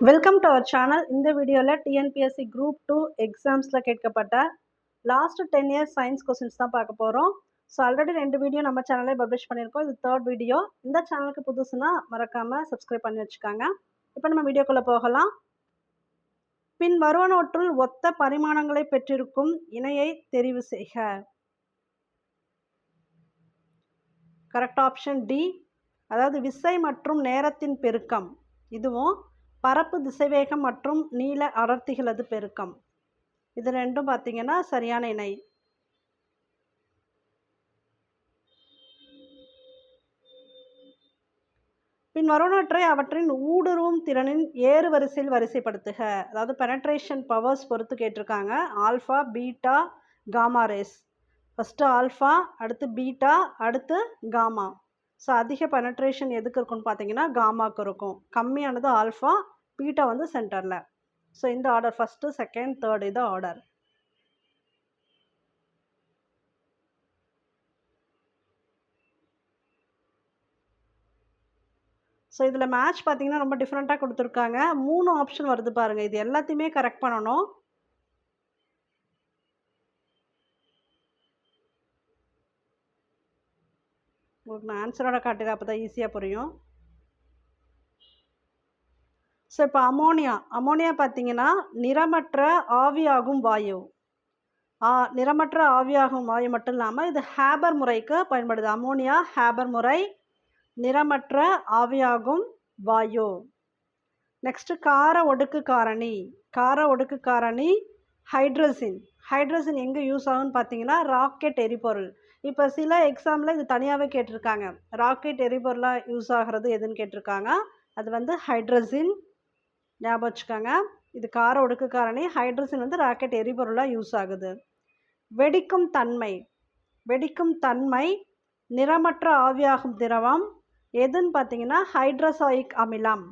Welcome to our channel இந்த வீடியோவில் TNPSC group two எக்ஸாம்ஸில் கேட்கப்பட்ட last ten years science questions தான் பார்க்க போகிறோம் ஸோ ஆல்ரெடி ரெண்டு வீடியோ நம்ம சேனலே பப்ளிஷ் பண்ணியிருக்கோம். இது தேர்ட் வீடியோ இந்த சேனலுக்கு புதுசுனா மறக்காமல் சப்ஸ்கிரைப் பண்ணி வச்சுக்காங்க. இப்போ நம்ம வீடியோக்குள்ளே போகலாம். பின் வருவனவற்றுள் ஒத்த பரிமாணங்களை பெற்றிருக்கும் இணையை தெரிவு செய்க. கரெக்ட் ஆப்ஷன் டி அதாவது விசை மற்றும் நேரத்தின் பெருக்கம். இதுவும் பரப்பு திசைவேகம் மற்றும் நீள அடர்த்திகளது பெருக்கம். இது ரெண்டும் பார்த்தீங்கன்னா சரியான இணை. பின் வருணற்றை அவற்றின் ஊடுருவும் திறனின் ஏறு வரிசையில் வரிசைப்படுத்துக. அதாவது பெனட்ரேஷன் பவர்ஸ் பொறுத்து கேட்டிருக்காங்க. Alpha beta gamma rays first alpha அடுத்து பீட்டா அடுத்து காமா ஸோ அதிக பெனட்ரேஷன் எதுக்கு இருக்கும்னு பார்த்தீங்கன்னா காமாக்கு இருக்கும். கம்மியானது ஆல்ஃபா பீட்டா வந்து சென்டரில். ஸோ இந்த ஆர்டர் ஃபஸ்ட்டு செகண்ட் தேர்ட் இது ஆர்டர் ஸோ இதில் மேட்ச் பார்த்தீங்கன்னா ரொம்ப டிஃப்ரெண்ட்டாக கொடுத்துருக்காங்க. மூணு ஆப்ஷன் வருது பாருங்கள் இது எல்லாத்தையுமே கரெக்ட் பண்ணணும். உங்களுக்கு நான் ஆன்சரோட காட்டுறேன் அப்போ தான் ஈஸியாக புரியும். ஸோ இப்போ அமோனியா அமோனியா பார்த்தீங்கன்னா நிறமற்ற ஆவியாகும் வாயு. ஆ நிறமற்ற ஆவியாகும் வாயு மட்டும் இல்லாமல் இது ஹேபர் முறைக்கு பயன்படுது. அமோனியா ஹேபர் முறை நிறமற்ற ஆவியாகும் வாயு. நெக்ஸ்ட்டு கார ஒடுக்கு காரணி. கார ஒடுக்கு காரணி ஹைட்ரசின் ஹைட்ரசின் எங்கே யூஸ் ஆகும்னு பார்த்தீங்கன்னா ராக்கெட் எரிபொருள். இப்போ சில எக்ஸாமில் இது தனியாகவே கேட்டிருக்காங்க. ராக்கெட் எரிபொருளாக யூஸ் ஆகிறது எதுன்னு கேட்டிருக்காங்க. அது வந்து ஹைட்ரசின் ஞாபகம் வச்சுக்கோங்க. இது கார ஒடுக்கு காரணி. ஹைட்ரஜன் வந்து ராக்கெட் எரிபொருளாக யூஸ் ஆகுது. வெடிக்கும் தன்மை. வெடிக்கும் தன்மை நிறமற்ற ஆவியாகும் திரவம். எதுன்னு பார்த்தீங்கன்னா ஹைட்ரசாயிக் அமிலம்.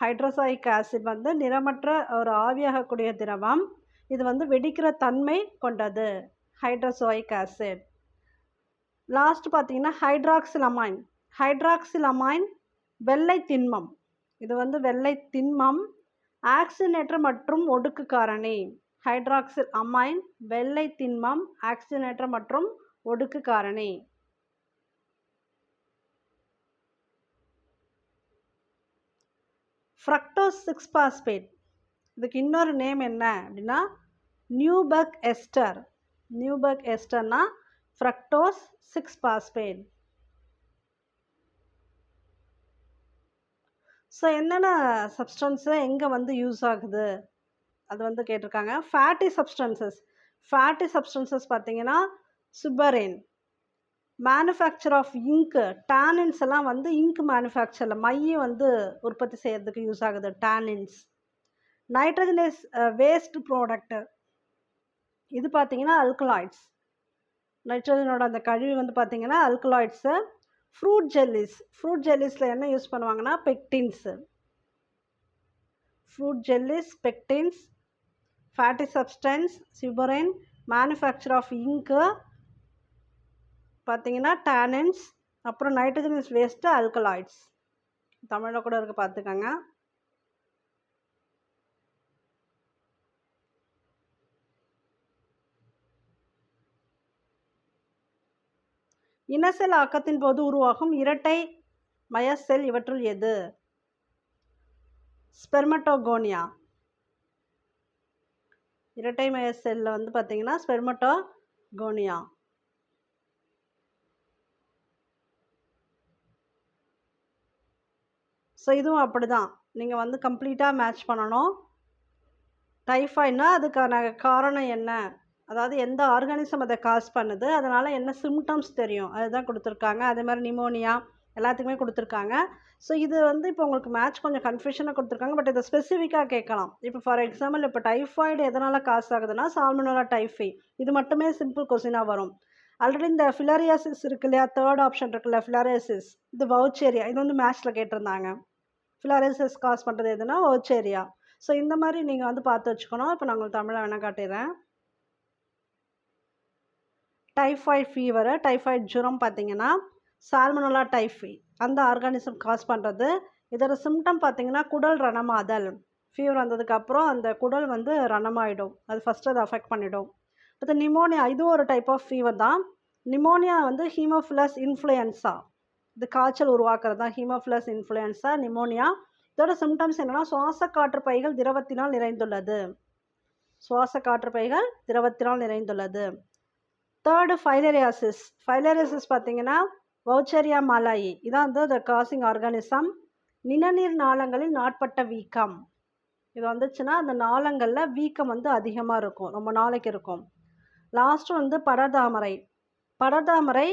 ஹைட்ரசாயிக் ஆசிட் வந்து நிறமற்ற ஒரு ஆவியாகக்கூடிய திரவம். இது வந்து வெடிக்கிற தன்மை கொண்டது. ஹைட்ரசோயிக் ஆசிட் லாஸ்ட் பார்த்தீங்கன்னா ஹைட்ராக்சிலமைன் ஹைட்ராக்சிலமைன் வெள்ளை திண்மம். இது வந்து வெள்ளை திண்மம் ஆக்சினேட்டர் மற்றும் ஒடுக்கு காரணி ஹைட்ராக்சில் அமைன் வெள்ளை திண்மம் ஆக்சினேட்டர் மற்றும் ஒடுக்கு காரணி ஃப்ரக்டோஸ் சிக்ஸ் பாஸ்பேட் இதுக்கு இன்னொரு நேம் என்ன அப்படின்னா நியூபர்க் எஸ்டர். நியூபர்க் எஸ்டர்னா ஃப்ரக்டோஸ் சிக்ஸ் பாஸ்பேட் ஸோ என்னென்ன சப்ஸ்டன்ஸு எங்கே வந்து யூஸ் ஆகுது? அது வந்து கேட்டிருக்காங்க. ஃபேட்டி சப்ஸ்டன்சஸ் ஃபேட்டி சப்ஸ்டன்சஸ் பார்த்தீங்கன்னா சுப்பரேன் மேனுஃபேக்சர் ஆஃப் இங்க்கு டேனின்ஸ் எல்லாம் வந்து இங்க் மேனுஃபேக்சரில் மையம் வந்து உற்பத்தி செய்கிறதுக்கு யூஸ் ஆகுது. டேனின்ஸ் நைட்ரஜனேஸ் வேஸ்ட் ப்ராடக்ட்டு இது பார்த்தீங்கன்னா அல்கலாய்ட்ஸ் நைட்ரஜனோட அந்த கழிவு வந்து பார்த்தீங்கன்னா அல்கலாய்ட்ஸு ஃப்ரூட் ஜெல்லிஸ் ஃப்ரூட் ஜெல்லிஸில் என்ன யூஸ் பண்ணுவாங்கன்னா pectins fruit jellies pectins fatty substance சிபரைன் manufacture of இங்கு பார்த்தீங்கன்னா டேனன்ஸ் அப்புறம் நைட்ரஜனஸ் வேஸ்ட்டு அல்கலாய்ட்ஸ் தமிழில் கூட இருக்குது பார்த்துக்கோங்க இனசெல் ஆக்கத்தின் போது உருவாகும் இரட்டை மயசெல் இவற்றுள் எது? ஸ்பெர்மட்டோகோனியா இரட்டை மயசெல்லில் வந்து பார்த்தீங்கன்னா ஸ்பெர்மட்டோகோனியா ஸோ இதுவும் அப்படி தான் நீங்கள் வந்து கம்ப்ளீட்டாக மேட்ச் பண்ணணும். டைஃபாய்ட்னா அதுக்கான காரணம் என்ன? அதாவது எந்த ஆர்கானிசம் அதை காஸ் பண்ணுது அதனால் என்ன சிம்டம்ஸ் தெரியும். அதுதான் கொடுத்துருக்காங்க. அதே மாதிரி நிமோனியா எல்லாத்துக்குமே கொடுத்துருக்காங்க. ஸோ இது வந்து இப்போ உங்களுக்கு மேட்ச் கொஞ்சம் கன்ஃபியூஷனாக கொடுத்துருக்காங்க. பட் இதை ஸ்பெசிஃபிக்காக கேட்கலாம். இப்போ ஃபார் எக்ஸாம்பிள் இப்போ டைஃபாய்டு எதனால் காஸ் ஆகுதுன்னா சால்மனோலா டைஃபி இது மட்டுமே சிம்பிள் கொஸ்டினாக வரும். ஆல்ரெடி இந்த ஃபிலாரியாசிஸ் இருக்கு இல்லையா? தேர்ட் ஆப்ஷன் இருக்குல்ல ஃபிலாரியாசிஸ் இது வவுச்சேரியா இது வந்து மேட்ச்சில் கேட்டிருந்தாங்க. ஃபிலாரியாசிஸ் காஸ் பண்ணுறது எதுனா வவுச்சேரியா ஸோ இந்த மாதிரி நீங்கள் வந்து பார்த்து வச்சுக்கணும். இப்போ நான் உங்களுக்கு தமிழை வேணால் காட்டிடுறேன். டைஃபாய்ட் ஃபீவரு டைஃபாய்ட் ஜுரம் பார்த்தீங்கன்னா சால்மனோலா டைஃபி. அந்த ஆர்கானிசம் காஸ் பண்ணுறது. இதோட சிம்டம் பார்த்தீங்கன்னா குடல் ரணமாதல். ஃபீவர் வந்ததுக்கப்புறம் அந்த குடல் வந்து ரணமாயிடும். அது ஃபஸ்ட்டு அதை அஃபெக்ட் பண்ணிடும். அடுத்து நிமோனியா இது ஒரு டைப் ஆஃப் ஃபீவர் தான். நிமோனியா வந்து ஹீமோஃபிலஸ் இன்ஃப்ளூயன்ஸா இது காய்ச்சல் உருவாக்குறது தான். ஹீமோஃபிலஸ் இன்ஃப்ளூயன்ஸா நிமோனியா இதோட சிம்டம்ஸ் என்னென்னா சுவாச காற்று பைகள் திரவத்தினால் நிறைந்துள்ளது. சுவாச காற்று பைகள் திரவத்தினால் நிறைந்துள்ளது. தேர்டு ஃபைலரியாசிஸ் ஃபைலரியாசிஸ் பார்த்தீங்கன்னா வவுச்சரியா மாலாயி இதான் வந்து த காசிங் ஆர்கானிசம் நிணநீர் நாளங்களில் நாட்பட்ட வீக்கம். இது வந்துச்சுன்னா அந்த நாளங்களில் வீக்கம் வந்து அதிகமாக இருக்கும். ரொம்ப நாளைக்கு இருக்கும். லாஸ்ட்டு வந்து படர்தாமரை. படர்தாமரை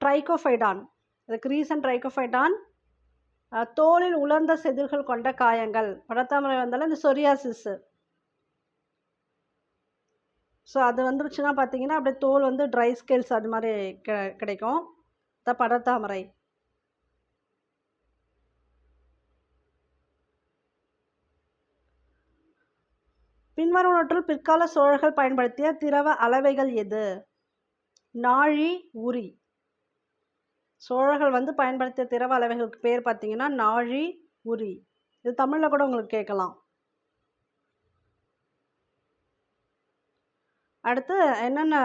ட்ரைகோஃபைடான் இதுக்கு ரீசன் ட்ரைகோஃபைடான் தோலில் உலர்ந்த செதில்கள் கொண்ட காயங்கள். படர்தாமரை வந்தாலும் இந்த சொரியாசிஸ்ஸு ஸோ அது வந்துருச்சுன்னா பார்த்தீங்கன்னா அப்படியே தோல் வந்து ட்ரை ஸ்கேல்ஸ் அது மாதிரி கி கிடைக்கும். த படர்தாமரை பின்வருவனற்றுள் பிற்கால சோழர்கள் பயன்படுத்திய திரவ அளவைகள் எது? நாழி உரி. சோழர்கள் வந்து பயன்படுத்திய திரவ அளவைகளுக்கு பேர் பார்த்தீங்கன்னா நாழி உரி. இது தமிழில் கூட உங்களுக்கு கேட்கலாம். அடுத்து என்னென்ன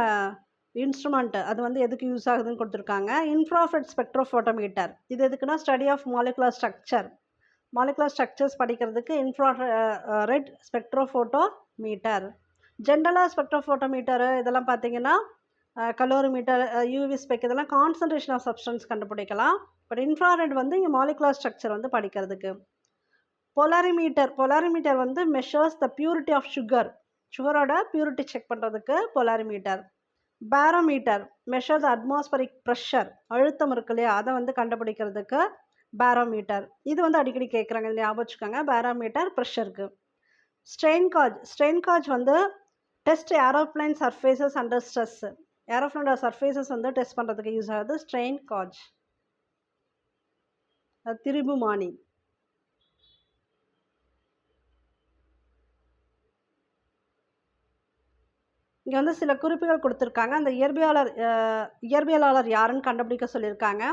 இன்ஸ்ட்ருமெண்ட் அது வந்து எதுக்கு யூஸ் ஆகுதுன்னு கொடுத்துருக்காங்க. இன்ஃப்ராஃபெட் ஸ்பெக்ட்ரோஃபோட்டோமீட்டர் இது எதுக்குன்னா study of molecular structure molecular structures படிக்கிறதுக்கு இன்ஃப்ரா ரெட் ஸ்பெக்ட்ரோஃபோட்டோ மீட்டர் ஜென்ரலாக ஸ்பெக்ட்ரோஃபோட்டோமீட்டரு இதெல்லாம் பார்த்தீங்கன்னா கலோரிமீட்டர் யூவி ஸ்பெக் இதெல்லாம் கான்சன்ட்ரேஷன் ஆஃப் சப்ஸ்டன்ஸ் கண்டுபிடிக்கலாம். பட் இன்ஃப்ராரெட் வந்து இங்கே மாலிகுலர் ஸ்ட்ரக்சர் வந்து படிக்கிறதுக்கு. பொலாரிமீட்டர் பொலாரிமீட்டர் வந்து measures the purity of sugar சுகரோட purity check பண்ணுறதுக்கு polarimeter barometer measure the atmospheric pressure அழுத்தம் இருக்கு இல்லையா? அதை வந்து கண்டுபிடிக்கிறதுக்கு பேரோமீட்டர் இது வந்து அடிக்கடி கேட்குறாங்க ஞாபகம் வச்சுக்கோங்க. பேரோமீட்டர் ப்ரெஷருக்கு ஸ்ட்ரெயின் காஜ் ஸ்ட்ரெயின் காஜ் வந்து test aeroplane surfaces under stress ஏரோப்ளைனோட surfaces வந்து டெஸ்ட் பண்ணுறதுக்கு யூஸ் ஆகுது ஸ்ட்ரெயின் காஜ் திரிபுமானி இங்கே வந்து சில குறிப்புகள் கொடுத்துருக்காங்க. அந்த இயற்பியலாளர் இயற்பியலாளர் யாருன்னு கண்டுபிடிக்க சொல்லியிருக்காங்க.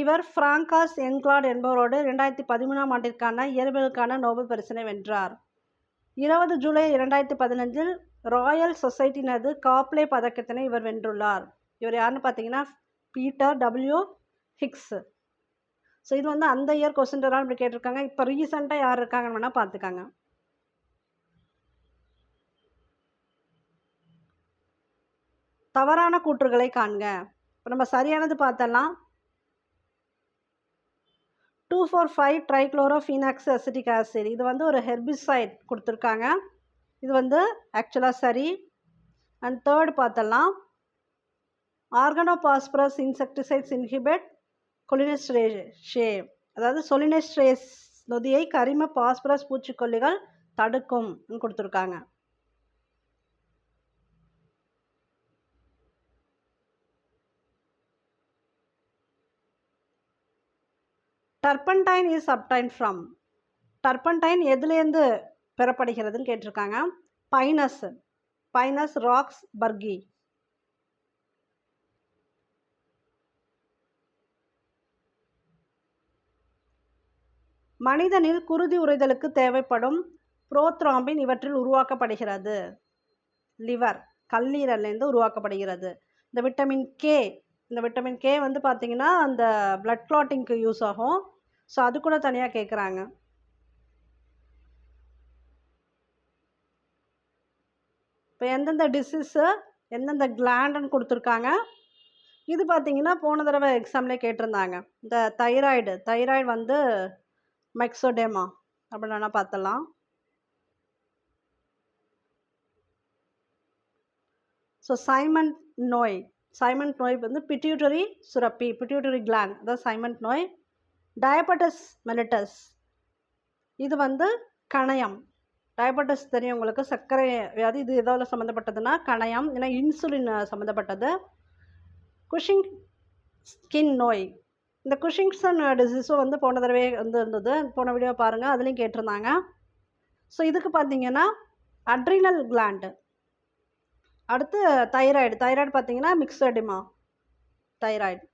இவர் ஃப்ராங்காஸ் என்க்லாட் என்பவரோடு ரெண்டாயிரத்தி பதிமூணாம் ஆண்டிற்கான இயற்பியலுக்கான நோபல் பரிசினை வென்றார். இருபது ஜூலை இரண்டாயிரத்தி பதினஞ்சில் ராயல் சொசைட்டினது காப்லே பதக்கத்தினை இவர் வென்றுள்ளார். இவர் யாருன்னு பார்த்தீங்கன்னா பீட்டர் டபிள்யூ ஹிக்ஸ். ஸோ இது வந்து அந்த இயர் கொஸ்டின் இப்படி கேட்டிருக்காங்க. இப்போ ரீசெண்டாக யார் இருக்காங்கன்னு வேணால் பார்த்துக்காங்க. தவறான கூற்றுகளை காண்க. இப்போ நம்ம சரியானது பார்த்தலாம் two four five trichlorophenoxy acetic acid. இது வந்து ஒரு ஹெர்பிசைட் கொடுத்துருக்காங்க. இது வந்து ஆக்சுவலாக சரி. அண்ட் தேர்ட் பார்த்தலாம் ஆர்கனோபாஸ்பரஸ் இன்செக்டிசைட்ஸ் இன்ஹிபிட் கொலினஸ்ட்ரேஷே. அதாவது சொலினஸ்ட்ரேஸ் நொதியை கரிம பாஸ்பரஸ் பூச்சிக்கொல்லிகள் தடுக்கும் கொடுத்துருக்காங்க. Turpentine is obtained from. Turpentine எதுலேருந்து பெறப்படுகிறதுன்னு கேட்டிருக்காங்க. Pinus Pinus roxburghii. மனிதனில் குருதி உறைதலுக்கு தேவைப்படும் புரோத்ராம்பின் இவற்றில் உருவாக்கப்படுகிறது. லிவர் கல்லீரல்லேருந்து உருவாக்கப்படுகிறது. இந்த விட்டமின் கே இந்த விட்டமின் கே வந்து பார்த்திங்கன்னா அந்த பிளட் கிளாட்டிங்க்கு யூஸ் ஆகும். ஸோ அது கூட தனியாக கேட்குறாங்க இப்போ எந்தெந்த டிசீஸு எந்தெந்த கிளாண்டுன்னு கொடுத்துருக்காங்க. இது பார்த்தீங்கன்னா போன தடவை எக்ஸாம்லேயே கேட்டிருந்தாங்க. இந்த தைராய்டு தைராய்டு வந்து மெக்ஸோடேமா அப்படின்னு பார்த்தலாம் ஸோ சைமன் நோய் சைமன் நோய் வந்து பிட்யூட்டரி சுரப்பி பிட்யூட்டரி கிளாண்ட் அதாவது சைமண்ட் நோய் டயபெட்டஸ் மெலிட்டஸ் இது வந்து கணையம். டயபெட்டஸ் தெரியும் உங்களுக்கு சர்க்கரை வியாதி இது எதாவது சம்மந்தப்பட்டதுன்னா கணையம் ஏன்னா இன்சுலின் சம்மந்தப்பட்டது குஷிங் ஸ்கின் நோய். இந்த குஷிங்ஸன் டிசீஸும் வந்து போன தடவை வந்து இருந்தது. போன வீடியோ பாருங்கள் அதுலேயும் கேட்டிருந்தாங்க. ஸோ இதுக்கு பார்த்தீங்கன்னா அட்ரினல் கிளாண்டு அடுத்து தைராய்டு தைராய்டு பார்த்தீங்கன்னா மிக்சடிமா தைராய்டு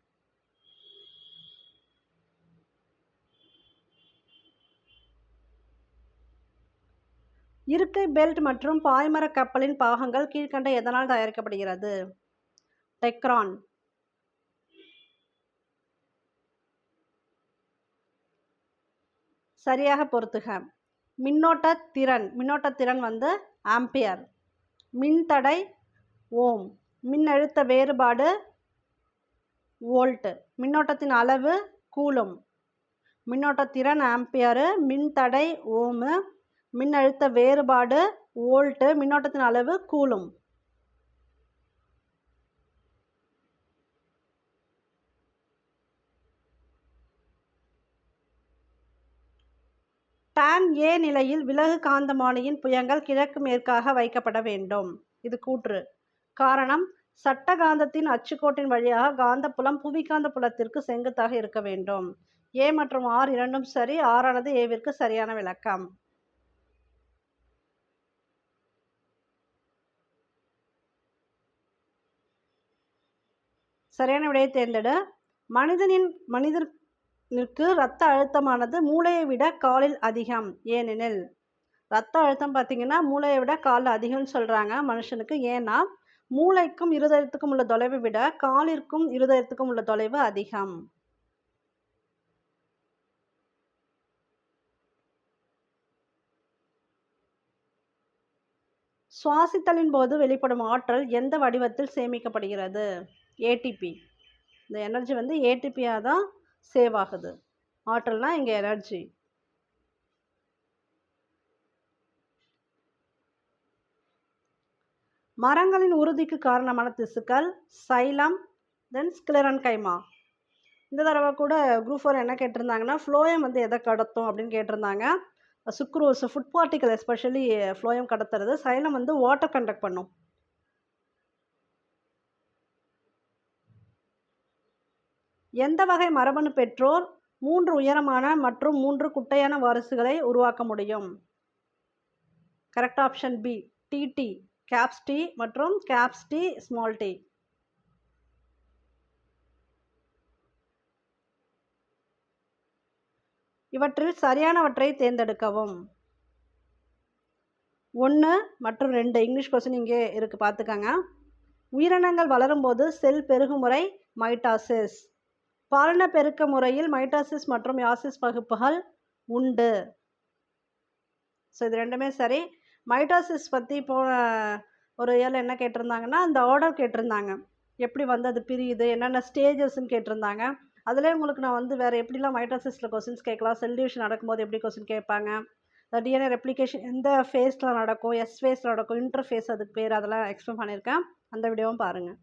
இருக்கை பெல்ட் மற்றும் பாய்மர கப்பலின் பாகங்கள் கீழ்கண்ட எதனால் தயாரிக்கப்படுகிறது? டெக்ரான். சரியாக பொறுத்துக மின்னோட்ட திறன். மின்னோட்ட திறன் வந்து ஆம்பியர் மின்தடை ஓம். மின்னழுத்த வேறுபாடு வோல்ட்டு மின்னோட்டத்தின் அளவு கூலும். மின்னோட்ட திறன் ஆம்பியரு மின்தடை ஓமு. மின்னழுத்த வேறுபாடு வோல்ட்டு மின்னோட்டத்தின் அளவு கூலும். டான் ஏ நிலையில் விலகு காந்தமானியின் புயங்கள் கிழக்கு மேற்காக வைக்கப்பட வேண்டும். இது கூற்று. காரணம் சட்ட காந்தத்தின் அச்சுக்கோட்டின் வழியாக காந்தப்புலம் புவிகாந்த புலத்திற்கு செங்குத்தாக இருக்க வேண்டும். ஏ மற்றும் ஆர் இரண்டும் சரி ஆறானது ஏவிற்கு சரியான விளக்கம். சரியான விடையை தேர்ந்தெடு. மனிதனின் மனிதனுக்கு இரத்த அழுத்தமானது மூளையை விட காலில் அதிகம். ஏனெனில் இரத்த அழுத்தம் பார்த்தீங்கன்னா மூளையை விட காலில் அதிகம்னு சொல்கிறாங்க மனுஷனுக்கு. ஏன்னா மூளைக்கும் இருதயத்துக்கும் உள்ள தொலைவை விட காலிற்கும் இருதயத்துக்கும் உள்ள தொலைவு அதிகம். சுவாசித்தலின் போது வெளிப்படும் ஆற்றல் எந்த வடிவத்தில் சேமிக்கப்படுகிறது? ஏடிபி இந்த எனர்ஜி வந்து ஏடிபியாக தான் சேவ் ஆகுது. ஆற்றல்னால் இங்கே எனர்ஜி. மரங்களின் உறுதிக்கு காரணமான திசுக்கள் சைலம் தென் ஸ்கிலரன் கைமா இந்த தடவை கூட குரூப் ஃபோர் என்ன கேட்டிருந்தாங்கன்னா ஃப்ளோயம் வந்து எதை கடத்தும் அப்படின்னு கேட்டிருந்தாங்க. Sucrose food particle especially phloem கடத்துறது xylem வந்து வாட்டர் கண்டக்ட் பண்ணும். எந்த வகை மரபணு பெற்றோர் மூன்று உயரமான மற்றும் மூன்று குட்டையான வாரிசுகளை உருவாக்க முடியும்? Correct option B DD caps D மற்றும் கேப்ஸ் டி ஸ்மால் டி இவற்றில் சரியானவற்றை தேர்ந்தெடுக்கவும். ஒன்று மற்றும் ரெண்டு இங்கிலீஷ் கொஸ்டின் இங்கே இருக்குது பார்த்துக்கங்க. உயிரினங்கள் வளரும்போது செல் பெருகுமுறை மைட்டாசிஸ் பாலின பெருக்க முறையில் மைட்டாசிஸ் மற்றும் யாசிஸ் பகுப்புகள் உண்டு. ஸோ இது ரெண்டுமே சரி. மைட்டாசிஸ் பற்றி போன ஒரு ஏழு என்ன கேட்டிருந்தாங்கன்னா அந்த ஆர்டர் கேட்டிருந்தாங்க. எப்படி வந்து அது பிரியுது என்னென்ன ஸ்டேஜஸ்ன்னு கேட்டிருந்தாங்க. அதிலே உங்களுக்கு நான் வந்து வேறு எப்படிலாம் மைட்டாசிஸில் கொஸ்டின்ஸ் கேட்கலாம் செல் டிவிஷன் நடக்கும்போது எப்படி கொஸ்டின் கேட்பாங்க டிஎன்ஏ ரெப்ளிகேஷன் எந்த ஃபேஸில் நடக்கும் எஸ் ஃபேஸில் நடக்கும் இன்டர் ஃபேஸ் அதுக்கு பேர் அதெல்லாம் எக்ஸ்பிளைன் பண்ணியிருக்கேன். அந்த வீடியோவும் பாருங்கள்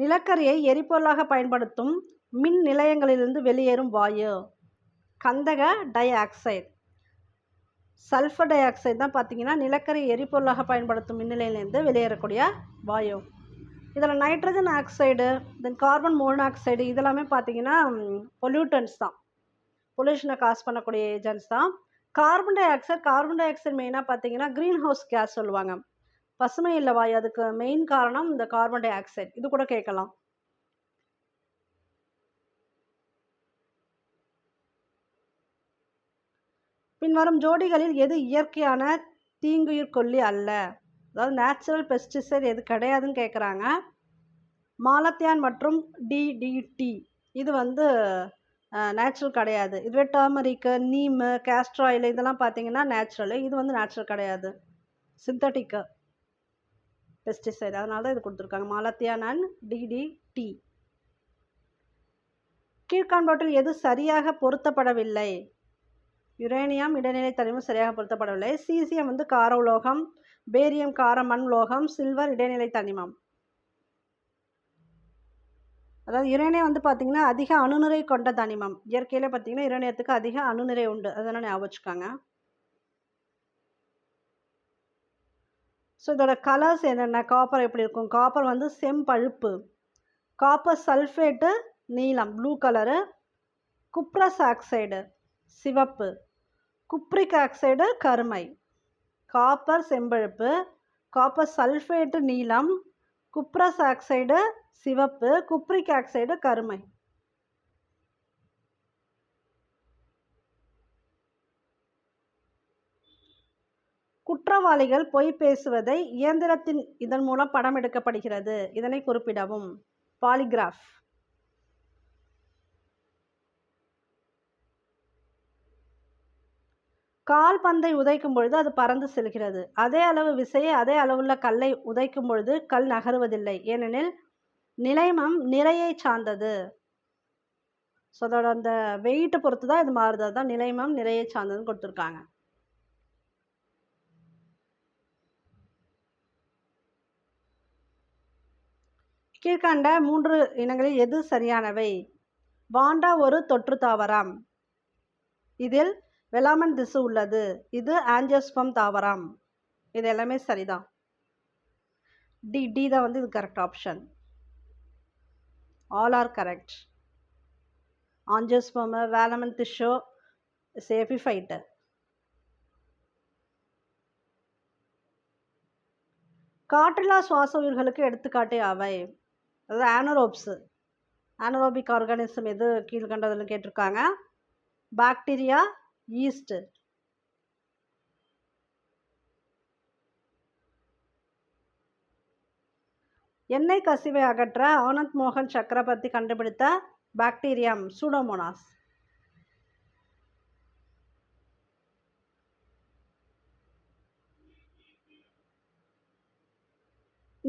நிலக்கரியை எரிபொருளாக பயன்படுத்தும் மின் நிலையங்களிலிருந்து வெளியேறும் வாயு. கந்தக dioxide sulphur dioxide தான் பார்த்தீங்கன்னா நிலக்கரி எரிபொருளாக பயன்படுத்தும் மின்நிலையிலேருந்து வெளியேறக்கூடிய வாயு. இதில் nitrogen oxide then carbon monoxide இதெல்லாமே பார்த்தீங்கன்னா பொல்யூட்டன்ஸ் தான். பொல்யூஷனை காஸ் பண்ணக்கூடிய ஏஜென்ட்ஸ் தான். Carbon dioxide carbon dioxide மெயினாக பார்த்தீங்கன்னா க்ரீன் ஹவுஸ் கேஸ் சொல்லுவாங்க. பசுமை இல்லை அதுக்கு மெயின் காரணம் இந்த கார்பன் டை ஆக்சைடு இது கூட கேட்கலாம். பின்வரும் ஜோடிகளில் எது இயற்கையான தீங்குயிர் கொல்லி அல்ல? அதாவது நேச்சுரல் பெஸ்டிசைட் எது கிடையாதுன்னு கேட்குறாங்க மாலத்தியான் மற்றும் டிடிடி இது வந்து நேச்சுரல் கிடையாது. இதுவே டர்மரிக்கு நீமு கேஸ்ட்ராயில் இதெல்லாம் பார்த்தீங்கன்னா நேச்சுரலு இது வந்து நேச்சுரல் கிடையாது. சிந்தட்டிக்கு பெஸ்டிசைட் அதனால தான் இது கொடுத்துருக்காங்க. மாலத்தியான் அண்ட் டிடிடி கீழ்காண்பாட்டில் எது சரியாக பொருத்தப்படவில்லை? யுரேனியம் இடைநிலை தனிமம் சரியாக பொருத்தப்படவில்லை. சீசியம் வந்து கார உலோகம் பேரியம் கார மண் உலோகம் சில்வர் இடைநிலை தனிமம். அதாவது யுரேனியம் வந்து பார்த்திங்கன்னா அதிக அணுநிறை கொண்ட தனிமம். இயற்கையில் பார்த்திங்கன்னா யுரேனியத்துக்கு அதிக அணுநிறை உண்டு. அதனால் ஞாபகம் வச்சுக்காங்க. ஸோ இதோட கலர்ஸ் என்னென்ன காப்பர் எப்படி இருக்கும்? காப்பர் வந்து செம்பழுப்பு. காப்பர் சல்ஃபேட்டு நீலம் ப்ளூ கலரு குப்ரஸ் ஆக்சைடு சிவப்பு. குப்ரிக் ஆக்சைடு கருமை. காப்பர் செம்பழுப்பு. காப்பர் சல்ஃபேட்டு நீலம் குப்ரஸ் ஆக்சைடு சிவப்பு. குப்ரிக் ஆக்சைடு கருமை. குற்றவாளிகள் பொய் பேசுவதை இயந்திரத்தின் இதன் மூலம் படம் எடுக்கப்படுகிறது. இதனை குறிப்பிடவும். பாலிகிராஃப். கால் பந்தை உதைக்கும் பொழுது அது பறந்து செல்கிறது. அதே அளவு விசையை அதே அளவுள்ள கல்லை உதைக்கும் பொழுது கல் நகருவதில்லை. ஏனெனில் நிலைமம் நிறையை சார்ந்தது. ஸோ அதோட அந்த வெயிட்டை பொறுத்து தான் இது மாறுது அதுதான் நிலைமம் நிறையை சார்ந்ததுன்னு கொடுத்துருக்காங்க. கீழ்கண்ட மூன்று இனங்களில் எது சரியானவை? வாண்டா ஒரு தொற்று தாவரம். இதில் வெலாமன் திசு உள்ளது. இது ஆஞ்சியோஸ்பம் தாவரம். இது எல்லாமே சரிதான். டி டி தான் வந்து இது correct option all are correct angiosperm velamen tissue saprophyte காற்றில்லா சுவாச உயிர்களுக்கு எடுத்துக்காட்டே அவை. அதாவது ஆனரோப்ஸு ஆனரோபிக் ஆர்கானிசம் எது கீழ்கண்டதில் கேட்டிருக்காங்க? பாக்டீரியா ஈஸ்ட் எண்ணெய் கசிவை அகற்ற ஆனந்த் மோகன் சக்கரவர்த்தி கண்டுபிடித்த பாக்டீரியம் சூடோமோனாஸ்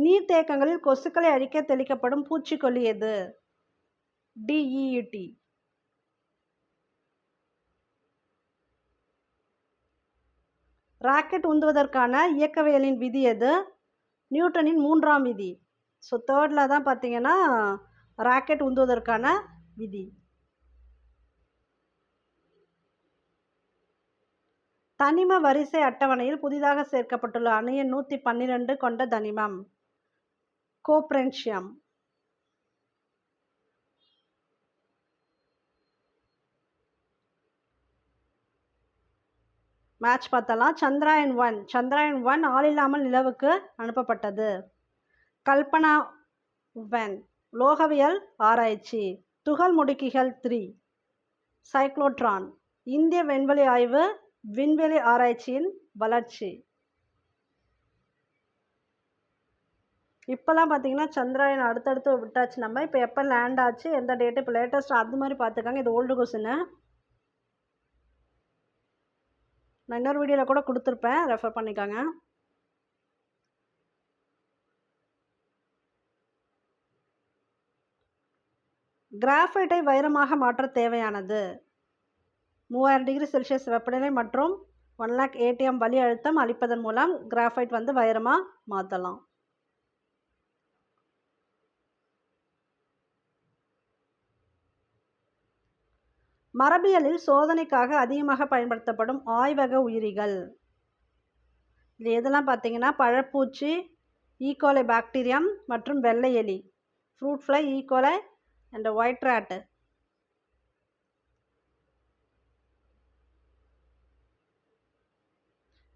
நீர்த்தேக்கங்களில் கொசுக்களை அழிக்க தெளிக்கப்படும் பூச்சிக்கொல்லி எது டிஇஇடி ராக்கெட் உந்துவதற்கான இயக்கவியலின் விதி எது? நியூட்டனின் மூன்றாம் விதி. ஸோ தேர்டில் தான் பார்த்தீங்கன்னா ராக்கெட் உந்துவதற்கான விதி. தனிம வரிசை அட்டவணையில் புதிதாக சேர்க்கப்பட்டுள்ள அணு நூற்றி பன்னிரெண்டு கொண்ட தனிமம். கோப்ரென்ஷியம். மேட்ச் பார்த்தலாம். சந்திராயன் ஒன் சந்திராயன் ஒன் ஆள் இல்லாமல் நிலவுக்கு அனுப்பப்பட்டது. கல்பனா வென் லோகவியல் ஆராய்ச்சி. துகள் முடுக்கிகள் த்ரீ சைக்ளோட்ரான். இந்திய விண்வெளி ஆய்வு விண்வெளி ஆராய்ச்சியின் வளர்ச்சி. இப்போல்லாம் பார்த்தீங்கன்னா சந்திராயன் அடுத்தடுத்து விட்டாச்சு. நம்ம இப்போ எப்போ லேண்ட் ஆச்சு எந்த டேட்டு இப்போ லேட்டஸ்ட் அது மாதிரி பார்த்துருக்காங்க. இது ஓல்டு கொஸ்டின்னு நான் இன்னொரு வீடியோவில் கூட கொடுத்துருப்பேன். ரெஃபர் பண்ணிக்கோங்க. கிராஃபைட்டை வைரமாக மாற்ற தேவையானது. மூவாயிரம் டிகிரி செல்சியஸ் வெப்பநிலை மற்றும் ஒன் லேக் ஏடிஎம் வலி அழுத்தம் அளிப்பதன் மூலம் கிராஃபைட் வந்து வைரமாக மாற்றலாம் மரபியலில் சோதனைக்காக அதிகமாக பயன்படுத்தப்படும் ஆய்வக உயிரிகள். இது எதெல்லாம் பார்த்தீங்கன்னா பழப்பூச்சி e. ஈகோலை பாக்டீரியம் மற்றும் வெள்ளை எலி fruit fly E coli and white rat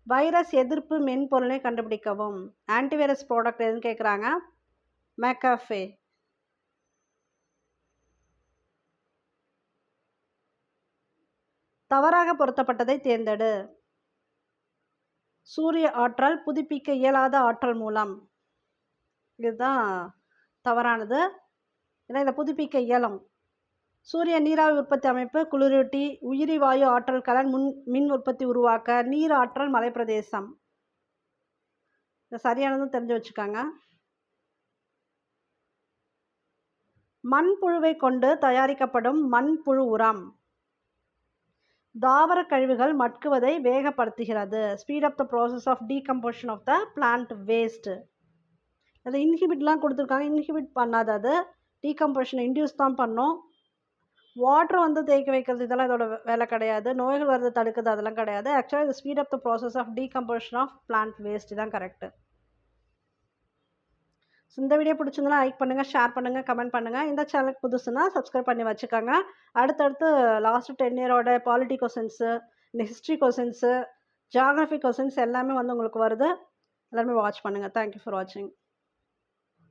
virus எதிர்ப்பு மென்பொருளை கண்டுபிடிக்கவும். ஆன்டிவைரஸ் ப்ராடக்ட் எதுன்னு கேட்குறாங்க மேக்காஃபே தவறாக பொருத்தப்பட்டதை தேர்ந்தெடு. சூரிய ஆற்றல் புதுப்பிக்க இயலாத ஆற்றல் மூலம். இதுதான் தவறானது. ஏன்னா இதை புதுப்பிக்க இயலும். சூரிய நீராவி உற்பத்தி அமைப்பு குளிரூட்டி உயிரி வாயு ஆற்றல் கலன் முன் மின் உற்பத்தி உருவாக்க நீர் ஆற்றல் மலைப்பிரதேசம். இது சரியானதும் தெரிஞ்சு வச்சுக்காங்க. மண்புழுவை கொண்டு தயாரிக்கப்படும் மண்புழு உரம். தாவர கழிவுகள் மட்குவதை வேகப்படுத்துகிறது. Speed of the process of decomposition of the plant waste அது இன்ஹிபிட்லாம் கொடுத்துருக்காங்க. இன்ஹிபிட் பண்ணாது அது. டீகம்போஷனை இன்டியூஸ் தான் பண்ணும். வாட்டர் வந்து தேக்க வைக்கிறது இதெல்லாம் இதோட வேலை கிடையாது. நோய்கள் வரது தடுக்குது அதெல்லாம் கிடையாது. ஆக்சுவலாக இது speed of the process of decomposition of plant waste தான் கரெக்டு ஸோ இந்த வீடியோ பிடிச்சிருந்தா லைக் பண்ணுங்கள் ஷேர் பண்ணுங்கள் கமெண்ட் பண்ணுங்கள் இந்த சேனலுக்கு புதுசுன்னா சப்ஸ்கிரைப் பண்ணி வச்சுக்கோங்க. அடுத்தடுத்து லாஸ்ட் டென் இயரோட பாலிட்டி கொஷின்ஸு இந்த ஹிஸ்ட்ரி கொஷின்ஸு ஜியாகிரஃபி கொஷின்ஸ் எல்லாமே வந்து உங்களுக்கு வருது. எல்லாருமே வாட்ச் பண்ணுங்கள் தேங்க்யூ ஃபார் வாட்சிங்